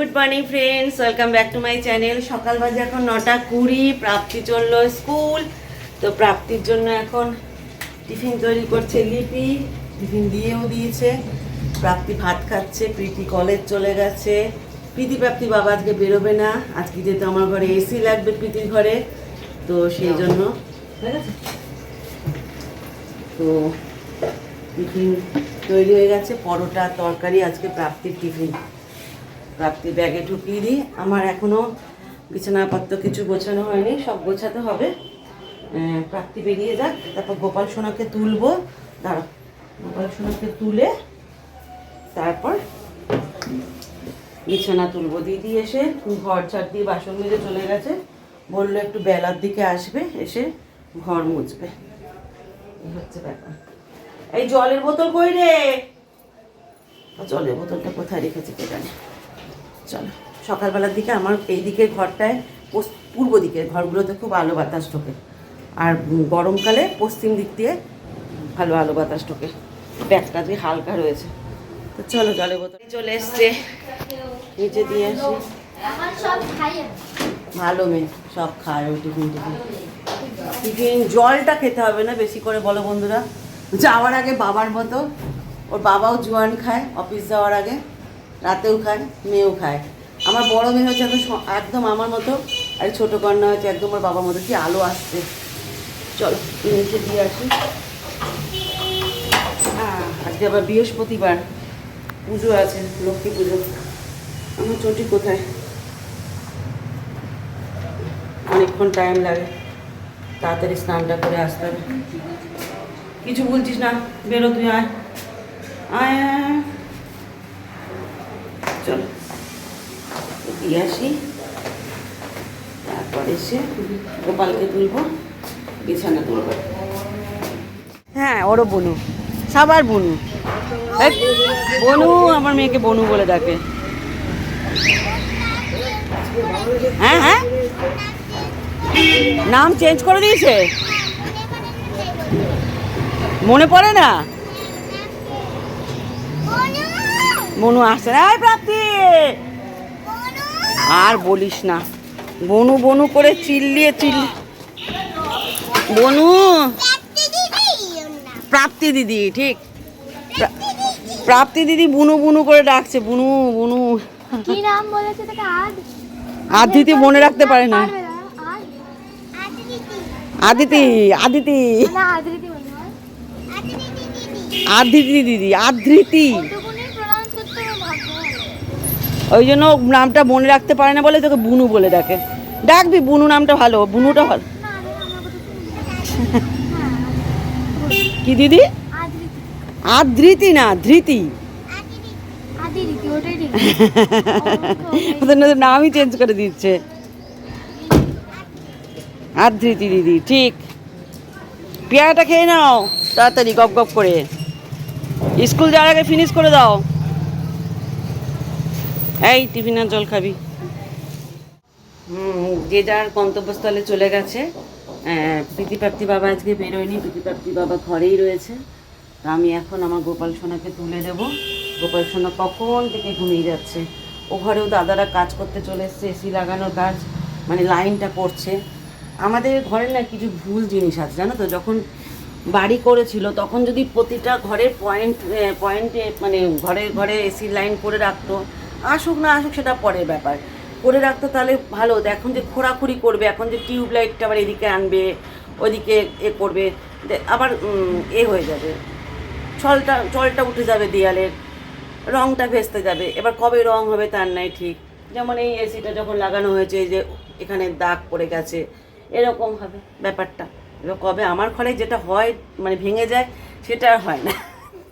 Good morning friends welcome back to my channel সকাল বাজে এখন নটা কুড়ি প্রাপ্তি চলল স্কুল। তো প্রাপ্তির জন্য এখন টিফিন তৈরি করছে লিপি। টিফিন দিয়েও দিয়েছে। প্রাপ্তি ভাত খাচ্ছে, প্রীতি কলেজ চলে গেছে। প্রীতি প্রাপ্তি বাবা আজকে বেরোবে না। আজকে যেহেতু আমার ঘরে এসি লাগবে প্রীতির ঘরে, তো সেই জন্য। তো টিফিন তৈরি হয়ে গেছে। পরোটা, তরকারি, আজকে প্রাপ্তির টিফিন। প্রাপ্তি ব্যাগে ঢুকিয়ে দিই। আমার এখনও বিছানাপত্র কিছু গোছানো হয়নি, সব গোছাতে হবে। প্রাপ্তি বেরিয়ে যাক, তারপর গোপাল সোনাকে তুলবো। দাঁড়া গোপাল সোনাকে তুলে তারপর বিছানা তুলবো। দিদি এসে ঘর ছাড় দিয়ে বাসন মেজে চলে গেছে। বলল একটু বেলার দিকে আসবে, এসে ঘর মুছবে। এই হচ্ছে ব্যাপার। এই জলের বোতল কই রে? জলের বোতলটা কোথায় রেখেছে কে জানে? চলো। সকালবেলার দিকে আমার এই দিকের ঘরটায় পূর্ব দিকের ঘরগুলোতে খুব আলো বাতাস ঢোকে। আর গরমকালে পশ্চিম দিক দিয়ে ভালো আলো বাতাস ঢোকে। ব্যাগটা দিয়ে হালকা রয়েছে। তো চলো জলে বোতল চলে এসছে। নিচে দিয়ে আসি। ভালো মেয়ে, সব খায় ওই টিফিন টিফিন। টিফিন জলটা খেতে হবে না, বেশি করে বলো বন্ধুরা। যাওয়ার আগে বাবার মতো, ওর বাবাও জোয়ান খায় অফিস যাওয়ার আগে। রাতেও খায়, মেয়েও খায়। আমার বড় মেয়ে হচ্ছে একদম একদম আমার মতো, আর ছোটো কন্যা হচ্ছে একদম ওর বাবার মতো, কি আলো আসছে। চলো নিচে দিয়ে আসি। হ্যাঁ আজকে আবার বৃহস্পতিবার, পুজো আছে, লক্ষ্মী পুজো। আমার চটি কোথায়? অনেকক্ষণ টাইম লাগে। তাড়াতাড়ি স্নানটা করে আসতে হবে। কিছু বলছিস না, বেরো তুই আয় আয়। চল দিয়ে আসি। তারপর এসে গোপালকে তুলবো, বিছানা তুলবো। হ্যাঁ ওরও বনু। সবার বনু। বনু আমার মেয়েকে বনু বলে ডাকে। হ্যাঁ হ্যাঁ? নাম চেঞ্জ করে দিয়েছে? মনে পড়ে না? বনু আসছে না। প্রাপ্তি! আর বলিস না। বনু বনু করে চিল্লিয়ে চিল্লি বনু! প্রাপ্তি দিদি ঠিক। প্রাপ্তি দিদি বুনু বুনু করে ডাকছে। বুনু বুনু। কি নাম বলেছে তোকে? আদ আদিতি মনে রাখতে পারে না। আদিতি আদিতি। আদৃতি মনে আদিতি দিদি আধৃতি ওটুকুনি প্রনাউন্স করতে আমার ভাগ্য ভালো। ওই জন্য নামটা মনে রাখতে পারে না বলে তোকে বুনু বলে ডাকে। ডাকবি বুনু নামটা ভালো বুনুটা ভালো। কি দিদি? আদৃতি আধৃতি না ধৃতি। ওদের নামই চেঞ্জ করে দিচ্ছে। আধৃতি দিদি ঠিক। পেয়ারাটা খেয়ে নাও তাড়াতাড়ি গপ গপ করে। স্কুল যাওয়ার আগে ফিনিশ করে দাও। এই টিফিনের জল খাবি। যে যার গন্তব্যস্থলে চলে গেছে। প্রীতিপ্রাপ্তি বাবা আজকে বেরোয়নি প্রীতিপ্রাপ্তি বাবা ঘরেই রয়েছে। তা আমি এখন আমার গোপাল সোনাকে তুলে দেবো। গোপাল সোনা কখন থেকে ঘুমিয়ে যাচ্ছে? ও ঘরেও দাদারা কাজ করতে চলে এসছে, এসি লাগানোর কাজ মানে লাইনটা করছে। আমাদের ঘরে না কিছু ভুল জিনিস আছে, জানো তো? যখন বাড়ি করেছিল, তখন যদি প্রতিটা ঘরের পয়েন্ট পয়েন্টে মানে ঘরে ঘরে এসি লাইন করে রাখতো আসুক না আসুক সেটা পরের ব্যাপার। করে রাখতো তাহলে ভালো হতো এখন যে খোরাখুরি করবে, এখন যে টিউব লাইটটা আবার এদিকে আনবে ওইদিকে এ করবে আবার এ হয়ে যাবে। ছলটা জলটা উঠে যাবে দেয়ালের, রংটা ভেস্তে যাবে। এবার কবে রং হবে তার নাই ঠিক। যেমন এই এসিটা যখন লাগানো হয়েছে যে এখানে দাগ পড়ে গেছে, এরকম হবে ব্যাপারটা। এবার কবে আমার ঘরে যেটা হয় মানে ভেঙে যায়, সেটা আর হয় না।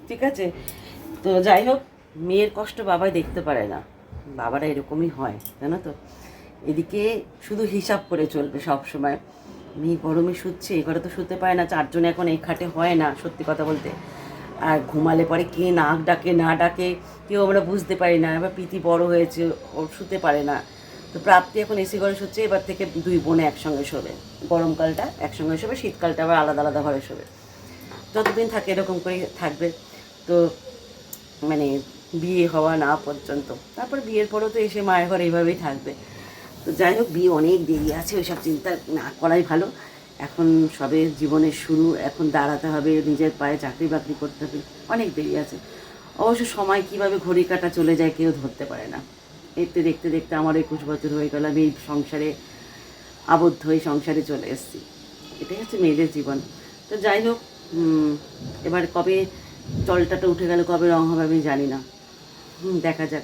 ঠিক আছে? তো যাই হোক। মেয়ের কষ্ট বাবাই দেখতে পারে না। বাবারা এরকমই হয়, জানো তো? এদিকে শুধু হিসাব করে চলবে সব সময়। মেয়ে গরমে শুচ্ছে এই ঘরে তো শুতে পারে না, চারজনে এখন এই খাটে হয় না, সত্যি কথা বলতে। আর ঘুমালে পরে কে নাক ডাকে, না ডাকে, কেউ আমরা বুঝতে পারি না, এবার প্রীতি বড় হয়েছে, ও শুতে পারে না। তো প্রাপ্তি এখন এসি ঘরে শুচ্ছে, এবার থেকে দুই বোনে একসঙ্গে শোবে। গরমকালটা একসঙ্গে শোবে, শীতকালটা আবার আলাদা আলাদা ঘরে শোবে। যতদিন থাকে এরকম করেই থাকবে। তো মানে বিয়ে হওয়া না পর্যন্ত। তারপর বিয়ের পরেও তো এসে মায়ের ঘর এইভাবেই থাকবে। তো যাই হোক, বিয়ে অনেক দেরি আছে, ওইসব চিন্তা না করাই ভালো। এখন সবে জীবনের শুরু, এখন দাঁড়াতে হবে, নিজের পায়ে চাকরি বাকরি করতে হবে, অনেক দেরি আছে। অবশ্য সময় কীভাবে ঘড়ি কাটা চলে যায় কেউ ধরতে পারে না। এতে দেখতে দেখতে আমার একুশ বছর হয়ে গেল, আমি এই সংসারে আবদ্ধ হয়ে সংসারে চলে এসেছি। এটাই হচ্ছে মেয়েদের জীবন। তো যাই হোক এবার কবে জলটাটা উঠে গেল, কবে রং হবে আমি জানি না। দেখা যাক।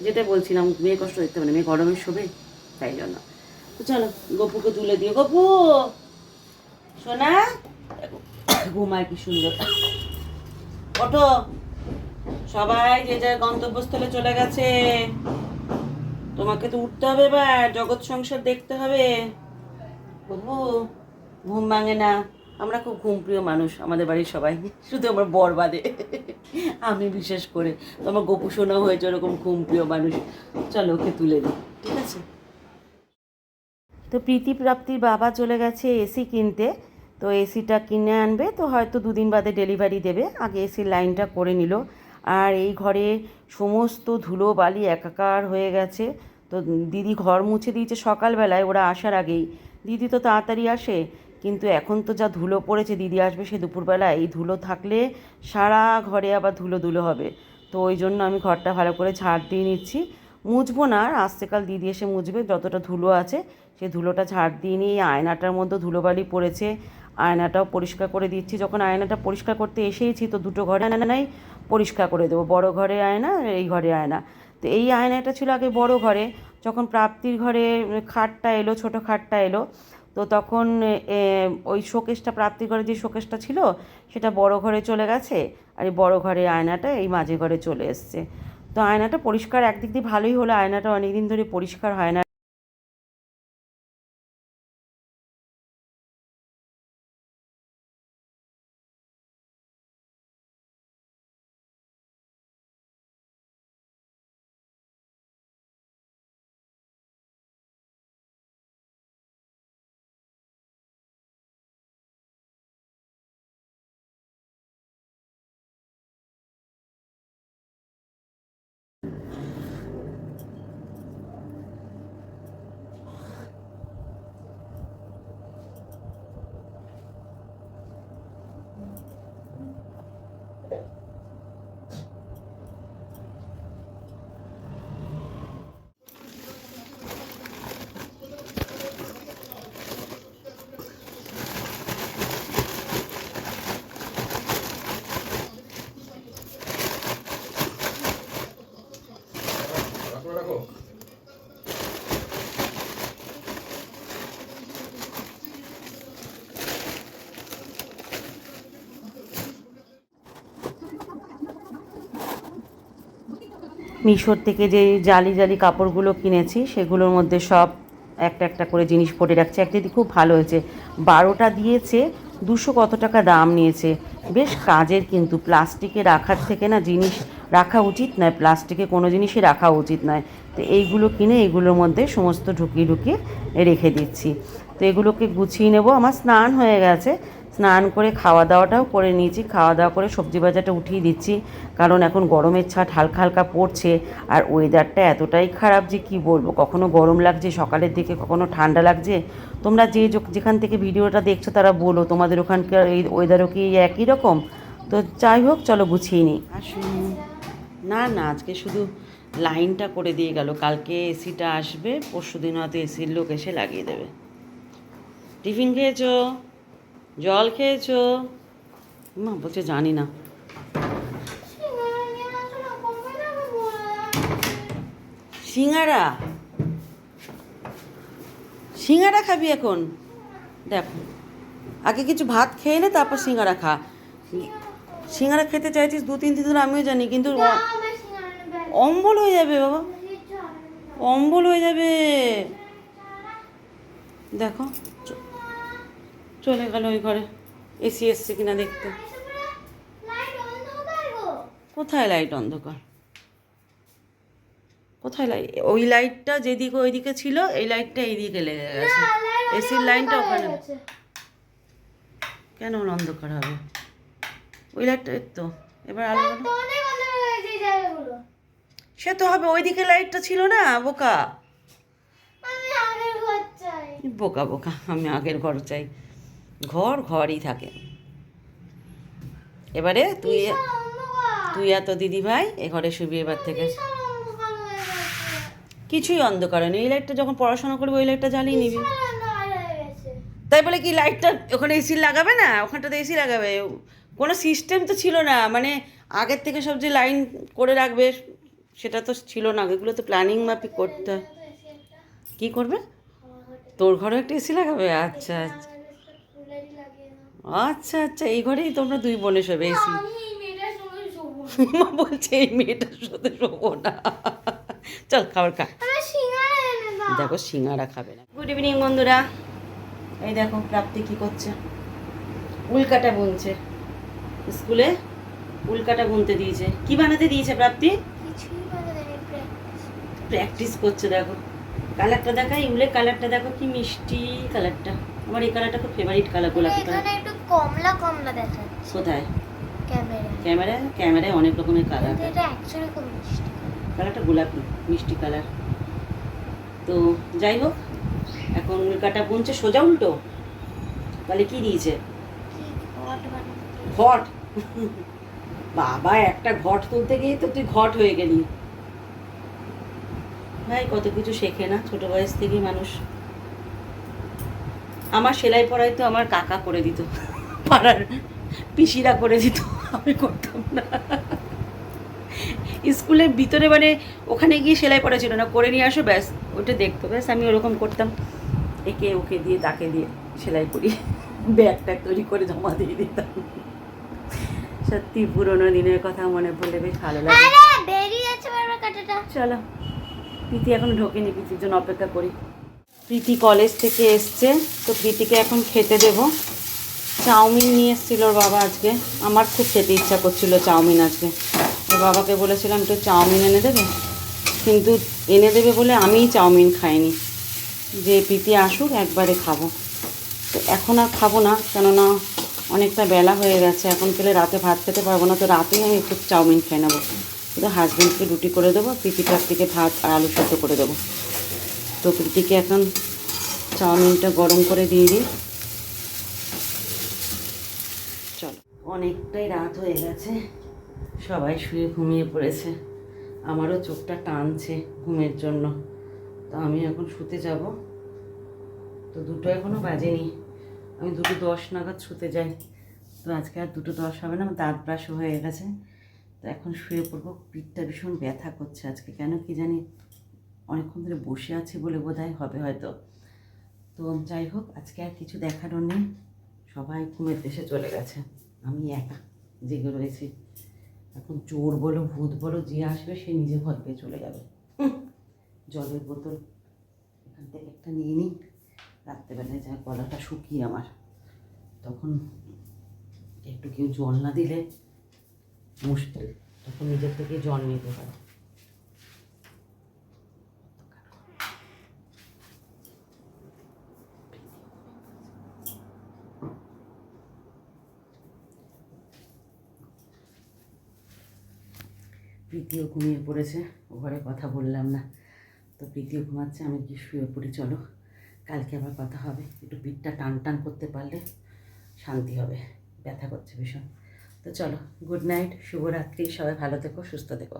যেটা বলছিলাম, মেয়ে কষ্ট দেখতে পারে মেয়ে গরমে শোবে, তাই জন্য। তো চলো, গপুকে তুলে দিও। গপু! সোনা! ঘুমায় কি সুন্দর। ওঠো। সবাই যে যার গন্তব্যস্থলে চলে গেছে। তোমাকে তো উঠতে হবে এবার, জগৎ সংসার দেখতে হবে। ঘুম ভাঙে না। আমরা খুব ঘুম প্রিয় মানুষ, আমাদের বাড়ির সবাই। শুধু আমার বর বাদে। আমি বিশেষ করে। তোমার গোপু শোনা হয়েছে ওরকম ঘুম প্রিয় মানুষ। চলো, ওকে তুলে দিই। ঠিক আছে? তো প্রীতি প্রাপ্তির বাবা চলে গেছে এসি কিনতে। তো এসিটা কিনে আনবে। তো হয়তো দুদিন বাদে ডেলিভারি দেবে। আগে এসির লাইনটা করে নিল। আর এই ঘরে সমস্ত ধুলো, বালি একাকার হয়ে গেছে। তো দিদি ঘর মুছে দিয়েছে সকালবেলায়। ওরা আসার আগেই। দিদি তো তাড়াতাড়ি আসে। কিন্তু এখন তো যা ধুলো পড়েছে, দিদি আসবে সে দুপুরবেলা, এই ধুলো থাকলে সারা ঘরে আবার ধুলো ধুলো হবে। তো ওই জন্য আমি ঘরটা ভালো করে ঝাড় দিয়ে নিচ্ছি। মুছবো না, আর আস্তেকাল দিদি এসে মুছবে, যতটা ধুলো আছে সেই ধুলোটা ঝাড় দিয়ে নিয়ে আয়নাটার মধ্যে ধুলোবালি পড়েছে। আয়নাটাও পরিষ্কার করে দিচ্ছি। যখন আয়নাটা পরিষ্কার করতে এসেইছি, তো দুটো ঘরে আয়নাই পরিষ্কার করে দেবো। বড় ঘরে আয়না, এই ঘরে আয়না। তো এই আয়নাটা ছিল আগে বড় ঘরে। যখন প্রাপ্তির ঘরে খাটটা এলো, ছোট খাটটা এলো তো তখন ওই শোকেসটা প্রাপ্তি করে যে শোকেসটা ছিল, সেটা বড় ঘরে চলে গেছে আর এই বড় ঘরে আয়নাটা এই মাঝে ঘরে চলে এসছে। তো আয়নাটা পরিষ্কার, একদিক দিয়ে ভালোই হলো, আয়নাটা অনেক দিন ধরে পরিষ্কার হয় না। মিশোর থেকে যে জালি জালি কাপড়গুলো কিনেছি, সেগুলোর মধ্যে সব একটা একটা করে জিনিস পরে রাখছে। একদিকে খুব ভালো হয়েছে। বারোটা দিয়েছে, দুশো কত টাকা দাম নিয়েছে। বেশ কাজের কিন্তু, প্লাস্টিকে রাখার থেকে না জিনিস রাখা উচিত নয়, প্লাস্টিকে কোনো জিনিসই রাখা উচিত নয়। তো এইগুলো কিনে এগুলোর মধ্যে সমস্ত ঢুকিয়ে ঢুকিয়ে রেখে দিচ্ছি। তো এগুলোকে গুছিয়ে নেব। আমার স্নান হয়ে গেছে। স্নান করে খাওয়া দাওয়াটাও করে নিয়েছি। খাওয়া দাওয়া করে সবজি বাজারটা উঠিয়ে দিচ্ছি। কারণ এখন গরমের ছাট হালকা হালকা পড়ছে আর ওয়েদারটা এতটাই খারাপ যে কি বলব? কখনো গরম লাগছে, সকালের দিকে কখনো ঠান্ডা লাগছে। তোমরা যে যেখান থেকে ভিডিওটা দেখছ তারা বলো, তোমাদের ওখানকার এই ওয়েদারও কি একই রকম? তো যাই হোক, চলো গুছিয়ে নিই। না না, আজকে শুধু লাইনটা করে দিয়ে গেল। কালকে এসিটা আসবে পরশু দিন হয়তো এসির লোক এসে লাগিয়ে দেবে। টিফিন খেয়েছো? জল খেয়েছো? মা বলছে জানি না। সিঙ্গারা? সিঙ্গারা খাবি এখন? দেখো আগে কিছু ভাত খেয়ে নে তারপর সিঙ্গারা খা। সিঙ্গারা খেতে চাইছিস দু তিন দিন ধরে আমিও জানি কিন্তু অম্বল হয়ে যাবে বাবা। অম্বল হয়ে যাবে। দেখো। চলে গেল ওই ঘরে। এসি এসছে কিনা দেখতে। কোথায় লাইট অন্ধকার? কোথায় লাইট ওই লাইটটা যেদিকে ওইদিকে ছিল এই লাইটটা এইদিকে লেগে গেছে। এসির লাইনটা ওখানে। কেন অন্ধকার হবে? ওই লাইটটা তো। এবার আলো সে তো হবে ওইদিকে লাইটটা ছিল না বোকা। বোকা বোকা আমি আগের ঘর চাই। ঘর, ঘরই থাকে। এবারে তুই তুই আর তো দিদি ভাই এ ঘরে শুবি এবার থেকে। কিছুই অন্ধকার নেই এই লাইটটা যখন পড়াশোনা করবি, ওই লাইটটা জ্বালিয়ে নিবি। তাই বলে কি লাইটটা ওখানে এসি লাগাবে না? ওখানটাতে এসি লাগাবে। কোনো সিস্টেম তো ছিল না। মানে আগের থেকে সব যে লাইন করে রাখবে, সেটা তো ছিল না। এগুলো তো প্ল্যানিং মাফিক করতে একটা কী করবে? তোর ঘরে একটা এসি লাগাবে? আচ্ছা আচ্ছা। আচ্ছা আচ্ছা এই ঘরেই তোমরা দুই বোনে শোবে এসি। মা বলছে এই মেয়েটার সাথে শোবো না। চল খাবার খা। দেখো সিঙ্গারা খাবে না। গুড ইভিনিং বন্ধুরা। এই দেখো প্রাপ্তি কি করছে? উল্কাটা বুনছে। স্কুলে উল্কাটা বুনতে দিয়েছে। কি বানাতে দিয়েছে প্রাপ্তি। প্র্যাকটিস করছে দেখো। কালারটা দেখাই উলের কালারটা দেখো কি মিষ্টি কালারটা আমার এই কালারটা খুব ফেভারিট কালার গোলাপি কালার কমলা কমলা দেখাচ্ছে। কোথায়? ক্যামেরা ক্যামেরায়? ক্যামেরায় অনেক রকমের কালার এটা অ্যাকচুয়ালি খুব মিষ্টি। কালারটা গোলাপি মিষ্টি কালার তো যাই হোক এখন উল্কাটা বুনছে সোজা উল্টো। তাহলে কি দিয়েছে? ঘট ঘট? বাবা একটা ঘট তুলতে গিয়ে তো তুই ঘট হয়ে গেলি। ভাই কত কিছু শেখে না ছোট বয়স থেকেই মানুষ। আমার সেলাই পড়াই তো আমার কাকা করে দিত। পাড়ার পিসিরা করে দিত আমি করতাম না। স্কুলের ভিতরে মানে ওখানে গিয়ে সেলাই পড়া ছিল না করে নিয়ে আসো ব্যাস ওটা দেখতো ব্যাস আমি ওরকম করতাম। একে ওকে দিয়ে তাকে দিয়ে সেলাই করি ব্যাগ ট্যাগ তৈরি করে জমা দিয়ে দিতাম। সত্যি পুরোনো দিনের কথা মনে পড়লে বেশ ভালো লাগে। চলো প্রীতি এখন ঢোকেনি প্রীতির জন্য অপেক্ষা করি। প্রীতি কলেজ থেকে এসছে তো প্রীতিকে এখন খেতে দেব। চাউমিন নিয়ে এসেছিল ওর বাবা আজকে। আমার খুব খেতে ইচ্ছা করছিল চাউমিন আজকে। ওর বাবাকে বলেছিলাম, একটু চাউমিন এনে দেবে? কিন্তু এনে দেবে বলে আমিই চাউমিন খাইনি। যে প্রীতি আসুক, একবারে খাব। তো এখন আর খাব না, কেননা অনেকটা বেলা হয়ে গেছে। এখন পেলে রাতে ভাত খেতে পারব না, তো রাতেই আমি একটু চাউমিন খেয়ে নেব। শুধু হাজব্যান্ডকে রুটি করে দেবো প্রীতি প্রাপ্তিকে ভাত আর আলু সেদ্ধ করে দেবো। তো প্রীতিকে এখন চাউমিনটা গরম করে দিয়ে দিই চলো অনেকটাই রাত হয়ে গেছে। সবাই শুয়ে ঘুমিয়ে পড়েছে। আমারও চোখটা টানছে ঘুমের জন্য। তো আমি এখন শুতে যাব। তো দুটো এখনও বাজেনি। আমি দুটো দশ নাগাদ শুতে যাই। তো আজকে আর দুটো দশ হবে না, আমার দাঁত ব্রাশ হয়ে গেছে। তো এখন শুয়ে পড়ব। পিঠটা ভীষণ ব্যথা করছে আজকে। কেন কি জানি অনেকক্ষণ ধরে বসে আছি বলে বোধ হবে হয়তো। তো যাই হোক, আজকে আর কিছু দেখানোর নেই। সবাই ঘুমের দেশে চলে গেছে। আমি একা জেগে রয়েছি এখন চোর বলো, ভূত বলো, যে আসবে সে নিজে ভয় পেয়ে চলে যাবে। জলের বোতল এখান থেকে একটা নিয়ে নিই। রাত্রেবেলায় যা গলাটা শুকিয়ে আমার, তখন একটু কেউ জল না দিলে মুশকিল। তখন নিজের থেকে জল নিতে পারে প্রীতিও ঘুমিয়ে পড়েছে ঘরে কথা বললাম না। তো প্রীতিও ঘুমাচ্ছে, আমি কি শুয়ে পড়ি, চলো। কালকে আবার কথা হবে, একটু পিঠটা টান টান করতে পারলে শান্তি হবে, ব্যথা করছে ভীষণ। তো চলো গুড নাইট শুভরাত্রি, সবাই ভালো থেকো, সুস্থ থেকো।